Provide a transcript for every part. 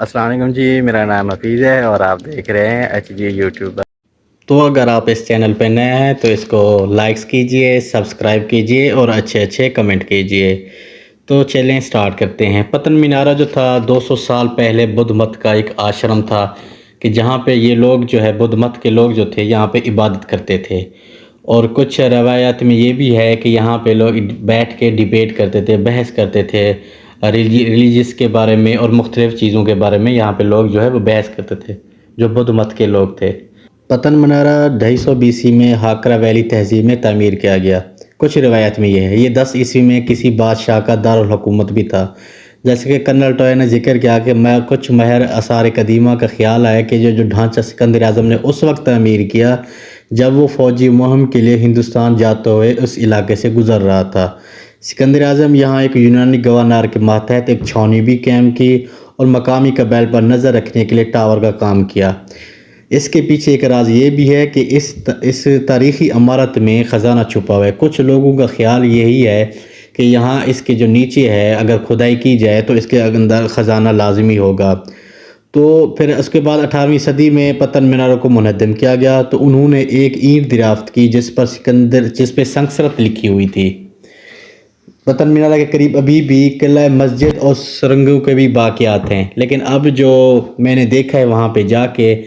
السلام علیکم جی میرا نام حفیظ ہے اور آپ دیکھ رہے ہیں ایچ جی یوٹیوبر تو اگر آپ اس چینل پہ نئے ہیں تو اس کو لائکس کیجیے، سبسکرائب کیجیے اور اچھے اچھے کمنٹ کیجیے۔ تو چلیں سٹارٹ کرتے ہیں۔ پتن مینارہ جو تھا، دو سو سال پہلے بدھ مت کا ایک آشرم تھا کہ جہاں پہ یہ لوگ جو ہے، بدھ مت کے لوگ جو تھے، یہاں پہ عبادت کرتے تھے۔ اور کچھ روایات میں یہ بھی ہے کہ یہاں پہ لوگ بیٹھ کے ڈیبیٹ کرتے تھے، بحث کرتے تھے۔ ریلیجس کے بارے میں اور مختلف چیزوں کے بارے میں یہاں پہ لوگ جو ہے وہ بحث کرتے تھے، جو بدھ مت کے لوگ تھے۔ پتن منارہ ڈھائی سو بیسی میں ہاکرہ ویلی تہذیب میں تعمیر کیا گیا۔ کچھ روایت میں یہ ہے، یہ دس عیسوی میں کسی بادشاہ کا دارالحکومت بھی تھا۔ جیسے کہ کرنل ٹوئے نے ذکر کیا کہ میں کچھ مہر اثار قدیمہ کا خیال آیا کہ جو جو ڈھانچہ سکندر اعظم نے اس وقت تعمیر کیا، جب وہ فوجی مہم کے لیے ہندوستان جاتے ہوئے اس علاقے سے گزر رہا تھا۔ سکندر اعظم یہاں ایک یونانی گوانار کے ماتحت، ایک چھونی بھی قائم کی اور مقامی قبیل پر نظر رکھنے کے لیے ٹاور کا کام کیا۔ اس کے پیچھے ایک راز یہ بھی ہے کہ اس اس تاریخی عمارت میں خزانہ چھپا ہوا ہے۔ کچھ لوگوں کا خیال یہی ہے کہ یہاں اس کے جو نیچے ہے، اگر کھدائی کی جائے تو اس کے اندر خزانہ لازمی ہوگا۔ تو پھر اس کے بعد اٹھارہویں صدی میں پتن میناروں کو منہدم کیا گیا تو انہوں نے ایک اینٹ دریافت کی جس پر سکندر، جس پہ سنسرت لکھی ہوئی تھی۔ پتن مینارہ کے قریب ابھی بھی قلعہ مسجد اور سرنگوں کے بھی باقیات ہیں۔ لیکن اب جو میں نے دیکھا ہے وہاں پہ جا کے،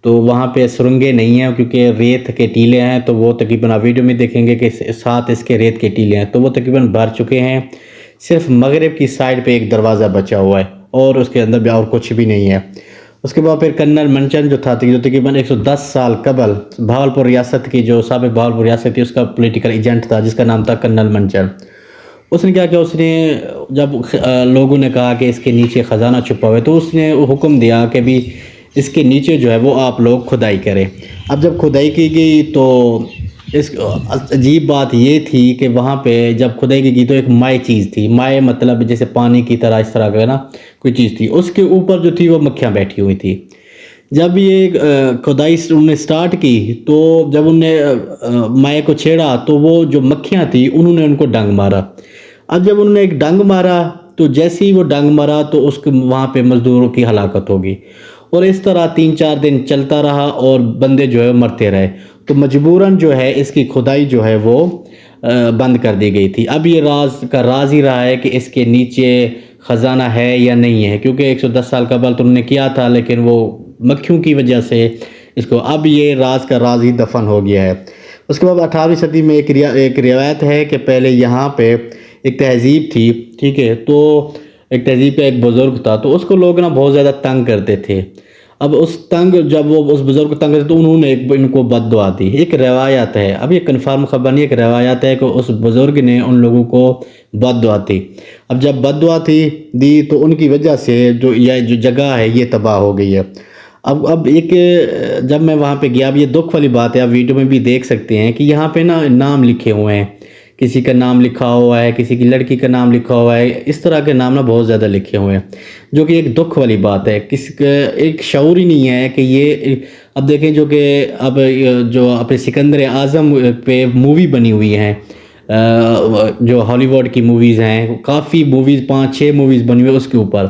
تو وہاں پہ سرنگیں نہیں ہیں، کیونکہ ریت کے ٹیلے ہیں، تو وہ تقریباً آپ ویڈیو میں دیکھیں گے کہ ساتھ اس کے ریت کے ٹیلے ہیں۔ تو وہ تقریباً بھر چکے ہیں۔ صرف مغرب کی سائڈ پہ ایک دروازہ بچا ہوا ہے اور اس کے اندر بھی اور کچھ بھی نہیں ہے۔ اس کے بعد پھر کنل منچن جو تھا، جو تقریباً ایک سو دس سال قبل بھاولپور ریاست کی، جو سابق بھاولپور ریاست تھی، اس کا پولیٹیکل ایجنٹ تھا، جس کا نام تھا کنل منچن۔ اس نے کیا کیا؟ اس نے جب لوگوں نے کہا کہ اس کے نیچے خزانہ چھپا ہوئے، تو اس نے حکم دیا کہ بھی اس کے نیچے جو ہے وہ آپ لوگ کھدائی کریں۔ اب جب کھدائی کی گئی تو اس عجیب بات یہ تھی کہ وہاں پہ جب کھدائی کی گئی تو ایک مائع چیز تھی۔ مائع مطلب جیسے پانی کی طرح اس طرح کا نا، کوئی چیز تھی۔ اس کے اوپر جو تھی وہ مکھیاں بیٹھی ہوئی تھی۔ جب یہ کھدائی انہوں نے سٹارٹ کی تو جب انہوں نے مائع کو چھیڑا تو وہ جو مکھیاں تھیں انہوں نے ان کو ڈنگ مارا۔ اب جب انہوں نے ایک ڈنگ مارا تو جیسے ہی وہ ڈنگ مارا تو اس کے وہاں پہ مزدوروں کی ہلاکت ہوگی۔ اور اس طرح تین چار دن چلتا رہا اور بندے جو ہے مرتے رہے۔ تو مجبوراً جو ہے اس کی کھدائی جو ہے وہ بند کر دی گئی تھی۔ اب یہ راز کا راز ہی رہا ہے کہ اس کے نیچے خزانہ ہے یا نہیں ہے۔ کیونکہ ایک سو دس سال قبل تو انہوں نے کیا تھا، لیکن وہ مکھیوں کی وجہ سے اس کو اب یہ راز کا راز ہی دفن ہو گیا ہے۔ اس کے بعد اٹھارہویں صدی میں ایک ایک روایت ہے کہ پہلے یہاں پہ ایک تہذیب تھی، ٹھیک ہے، تو ایک تہذیب کا ایک بزرگ تھا، تو اس کو لوگ نا بہت زیادہ تنگ کرتے تھے۔ اب اس تنگ، جب وہ اس بزرگ کو تنگ کرتے تو انہوں نے ایک ان کو بد دعا دی۔ ایک روایت ہے، اب یہ کنفرم خبر نہیں، ایک روایت ہے کہ اس بزرگ نے ان لوگوں کو بد دعا تھی اب جب بد دعا تھی، دی، تو ان کی وجہ سے جو یہ جو جگہ ہے، یہ تباہ ہو گئی ہے۔ اب اب ایک، جب میں وہاں پہ گیا، اب یہ دکھ والی بات ہے، آپ ویڈیو میں بھی دیکھ سکتے ہیں کہ یہاں پہ نا نام لکھے ہوئے ہیں۔ کسی کا نام لکھا ہوا ہے، کسی کی لڑکی کا نام لکھا ہوا ہے، اس طرح کے نام نا بہت زیادہ لکھے ہوئے ہیں، جو کہ ایک دکھ والی بات ہے۔ کس ایک شعور ہی نہیں ہے کہ یہ اب دیکھیں جو کہ اب جو اپنے سکندر اعظم پہ مووی بنی ہوئی ہیں جو ہالی ووڈ کی موویز ہیں، کافی موویز پانچ چھ موویز بنی ہوئی ہیں اس کے اوپر۔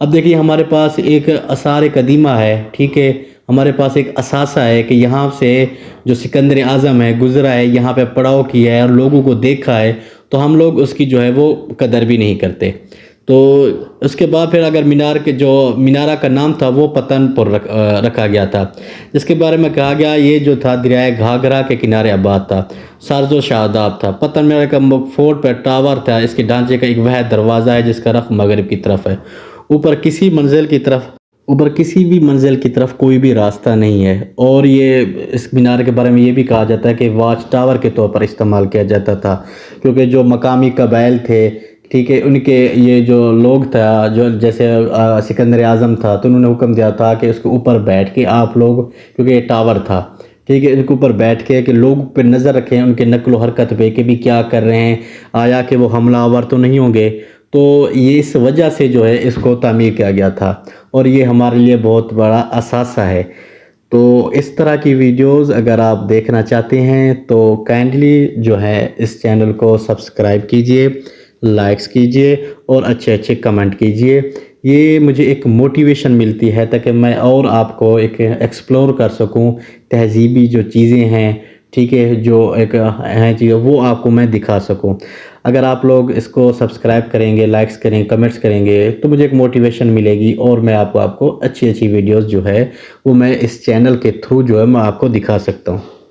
اب دیکھیں ہمارے پاس ایک اثار قدیمہ ہے، ٹھیک ہے۔ ہمارے پاس ایک اثاثہ ہے کہ یہاں سے جو سکندر اعظم ہے، گزرا ہے، یہاں پہ پڑاؤ کیا ہے اور لوگوں کو دیکھا ہے، تو ہم لوگ اس کی جو ہے وہ قدر بھی نہیں کرتے۔ تو اس کے بعد پھر اگر مینار کے جو مینارہ کا نام تھا، وہ پتن پر رکھا گیا تھا۔ جس کے بارے میں کہا گیا، یہ جو تھا دریائے گھاگرا کے کنارے آباد تھا سارز و شاداب تھا۔ پتن مینار کا فورٹ پہ ٹاور تھا، اس کے ڈھانچے کا ایک وہ دروازہ ہے، جس کا رخ مغرب کی طرف ہے۔ اوپر کسی منزل کی طرف اوپر کسی بھی منزل کی طرف کوئی بھی راستہ نہیں ہے۔ اور یہ اس مینار کے بارے میں یہ بھی کہا جاتا ہے کہ واچ ٹاور کے طور پر استعمال کیا جاتا تھا۔ کیونکہ جو مقامی قبائل تھے، ٹھیک ہے، ان کے یہ جو لوگ تھا، جو جیسے سکندر اعظم تھا، تو انہوں نے حکم دیا تھا کہ اس کے اوپر بیٹھ کے آپ لوگ، کیونکہ یہ ٹاور تھا، ٹھیک ہے، ان کے اوپر بیٹھ کے کہ لوگ پہ نظر رکھیں، ان کے نقل و حرکت پہ کہ بھی کیا کر رہے ہیں۔ آیا کہ وہ حملہ آور تو نہیں ہوں گے۔ تو یہ اس وجہ سے جو ہے اس کو تعمیر کیا گیا تھا اور یہ ہمارے لیے بہت بڑا اثاثہ ہے۔ تو اس طرح کی ویڈیوز اگر آپ دیکھنا چاہتے ہیں تو کائنڈلی جو ہے اس چینل کو سبسکرائب کیجیے، لائکس کیجیے اور اچھے اچھے کمنٹ کیجیے۔ یہ مجھے ایک موٹیویشن ملتی ہے تاکہ میں اور آپ کو ایک ایکسپلور کر سکوں تہذیبی جو چیزیں ہیں۔ ٹھیک ہے، جو ایک ہیں چیز، وہ آپ کو میں دکھا سکوں۔ اگر آپ لوگ اس کو سبسکرائب کریں گے، لائکس کریں، کمنٹس کریں گے، تو مجھے ایک موٹیویشن ملے گی اور میں آپ کو آپ کو اچھی اچھی ویڈیوز جو ہے، وہ میں اس چینل کے تھرو جو ہے، میں آپ کو دکھا سکتا ہوں۔